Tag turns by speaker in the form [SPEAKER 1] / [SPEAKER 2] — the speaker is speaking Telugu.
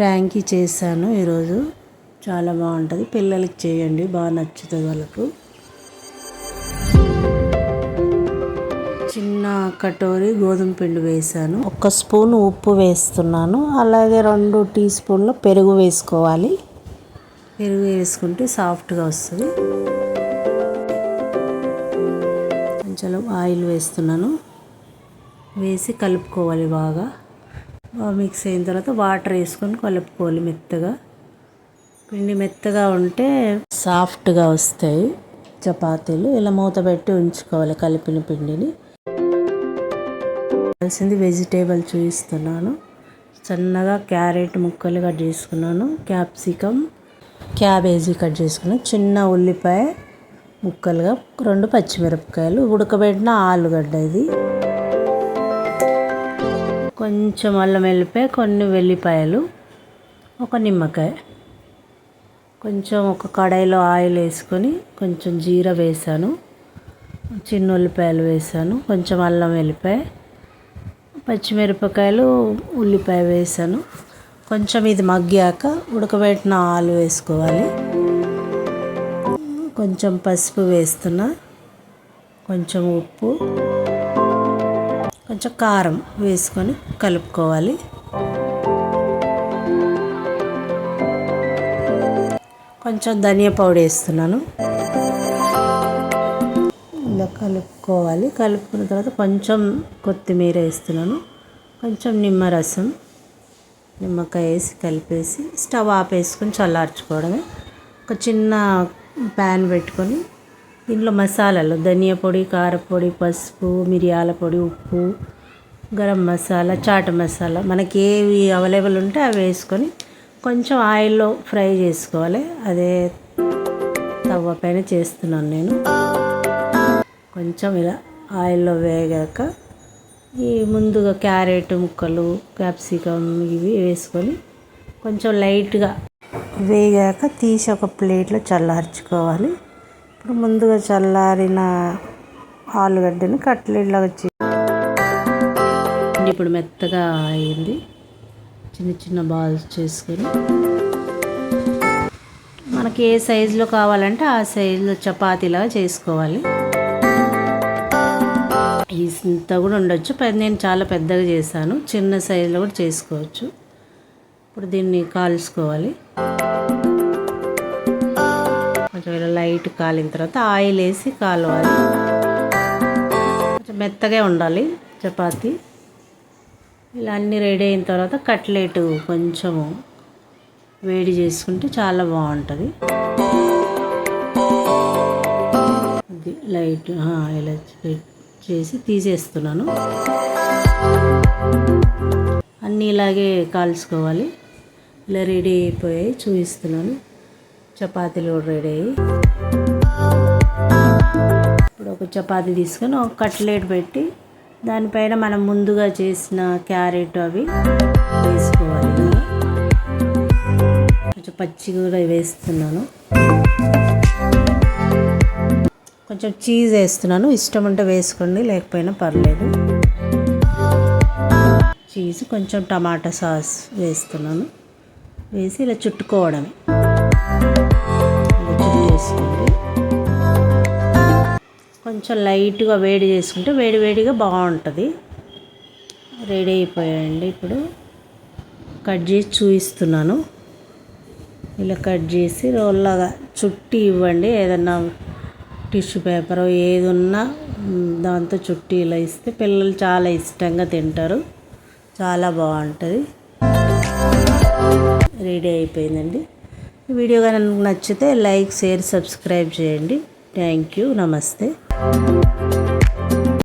[SPEAKER 1] ఫ్రాంకీ చేశాను ఈరోజు. చాలా బాగుంటుంది. పిల్లలకి చేయండి. బాగా నచ్చుతుంది వాళ్ళకు. చిన్న కటోరి గోధుమ పిండి వేసాను ఒక స్పూన్ ఉప్పు వేస్తున్నాను. అలాగే రెండు టీ స్పూన్లు పెరుగు వేసుకోవాలి. పెరుగు వేసుకుంటే సాఫ్ట్గా వస్తుంది. కొంచెం ఆయిల్ వేస్తున్నాను. వేసి కలుపుకోవాలి బాగా. బాగా మిక్స్ అయిన తర్వాత వాటర్ వేసుకొని కలుపుకోవాలి మెత్తగా. పిండి మెత్తగా ఉంటే సాఫ్ట్గా వస్తాయి చపాతీలు. ఇలా మూత పెట్టి ఉంచుకోవాలి కలిపిన పిండిని. కావాల్సింది వెజిటేబుల్ చూపిస్తున్నాను. సన్నగా క్యారెట్ ముక్కలు కట్ చేసుకున్నాను. క్యాప్సికమ్ క్యాబేజీ కట్ చేసుకున్నాను. చిన్న ఉల్లిపాయ ముక్కలుగా రెండు పచ్చిమిరపకాయలు ఉడకబెట్టిన ఆలుగడ్డ ఇది. కొంచెం అల్లం వెల్లిపాయ కొన్ని వెల్లిపాయలు ఒక నిమ్మకాయ. కొంచెం ఒక కడాయిలో ఆయిల్ వేసుకొని కొంచెం జీర వేసాను చిన్న ఉల్లిపాయలు వేసాను కొంచెం అల్లం వెల్లిపాయ పచ్చిమిరపకాయలు ఉల్లిపాయ వేసాను. కొంచెం ఇది మగ్గాక ఉడకబెట్టిన ఆలు వేసుకోవాలి. కొంచెం పసుపు వేస్తున్నా కొంచెం ఉప్పు. కొంచెం కారం వేసుకొని కలుపుకోవాలి. కొంచెం ధనియా పౌడర్ వేస్తున్నాను. ఇలా కలుపుకోవాలి. కలుపుకున్న తర్వాత కొంచెం కొత్తిమీర వేస్తున్నాను. కొంచెం నిమ్మరసం నిమ్మకాయ వేసి కలిపేసి స్టవ్ ఆపేసుకొని చల్లార్చుకోవడమే. ఒక చిన్న ప్యాన్ పెట్టుకొని దీంట్లో మసాలాలు ధనియా పొడి కారపొడి పసుపు మిరియాల పొడి ఉప్పు గరం మసాలా చాట్ మసాలా. మనకి ఏవి అవైలబుల్ ఉంటే అవి వేసుకొని కొంచెం ఆయిల్లో ఫ్రై చేసుకోవాలి. అదే తవ్వ పైన చేస్తున్నాను నేను. కొంచెం ఇలా ఆయిల్లో వేగాక ఈ ముందుగా క్యారెట్ ముక్కలు క్యాప్సికమ్ ఇవి వేసుకొని కొంచెం లైట్గా వేగాక తీసి ఒక ప్లేట్లో చల్లార్చుకోవాలి. ఇప్పుడు ముందుగా చల్లారిన ఆలుగడ్డని కట్లెట్లాగా వచ్చి ఇప్పుడు మెత్తగా అయింది. చిన్న చిన్న బాల్స్ చేసుకొని. మనకి ఏ సైజులో కావాలంటే ఆ సైజులో చపాతీలాగా చేసుకోవాలి. ఇంత కూడా ఉండొచ్చు. నేను చాలా పెద్దగా చేశాను. చిన్న సైజులో కూడా చేసుకోవచ్చు. ఇప్పుడు దీన్ని కాల్చుకోవాలి. ఒకవేళ లైట్ కాలిన తర్వాత ఆయిల్ వేసి కాలవాలి. కొంచెం మెత్తగా ఉండాలి చపాతి. ఇలా అన్నీ రెడీ అయిన తర్వాత కట్లెట్ కొంచెము వేడి చేసుకుంటే చాలా బాగుంటుంది. అది లైట్ ఇలా చేసి తీసేస్తున్నాను. అన్నీ ఇలాగే కాల్చుకోవాలి. ఇలా రెడీ అయిపోయాయి చూపిస్తున్నాను. చపాతీలు కూడా రెడీ అయ్యి. ఇప్పుడు ఒక చపాతీ తీసుకొని ఒక కట్లెట్ పెట్టి దానిపైన మనం ముందుగా చేసిన క్యారెట్ అవి వేసుకోవాలి. కొంచెం పచ్చి కూడా వేస్తున్నాను. కొంచెం చీజ్ వేస్తున్నాను. ఇష్టం ఉంటే వేసుకోండి లేకపోయినా పర్లేదు. చీజ్ కొంచెం టమాటా సాస్ వేస్తున్నాను. వేసి ఇలా చుట్టుకోవడమే. చేసుకోండి కొంచెం లైట్గా వేడి చేసుకుంటే వేడి వేడిగా బాగుంటుంది. రెడీ అయిపోయాయండి ఇప్పుడు. కట్ చేసి చూపిస్తున్నాను. ఇలా కట్ చేసి రోల్లాగా చుట్టి ఇవ్వండి. ఏదన్నా టిష్యూ పేపర్ ఏది ఉన్నా దాంతో చుట్టి ఇలా ఇస్తే పిల్లలు చాలా ఇష్టంగా తింటారు. చాలా బాగుంటుంది. రెడీ అయిపోయిందండి. వీడియో కానీ నచ్చితే లైక్ షేర్ సబ్స్క్రైబ్ చేయండి. Thank you. నమస్తే.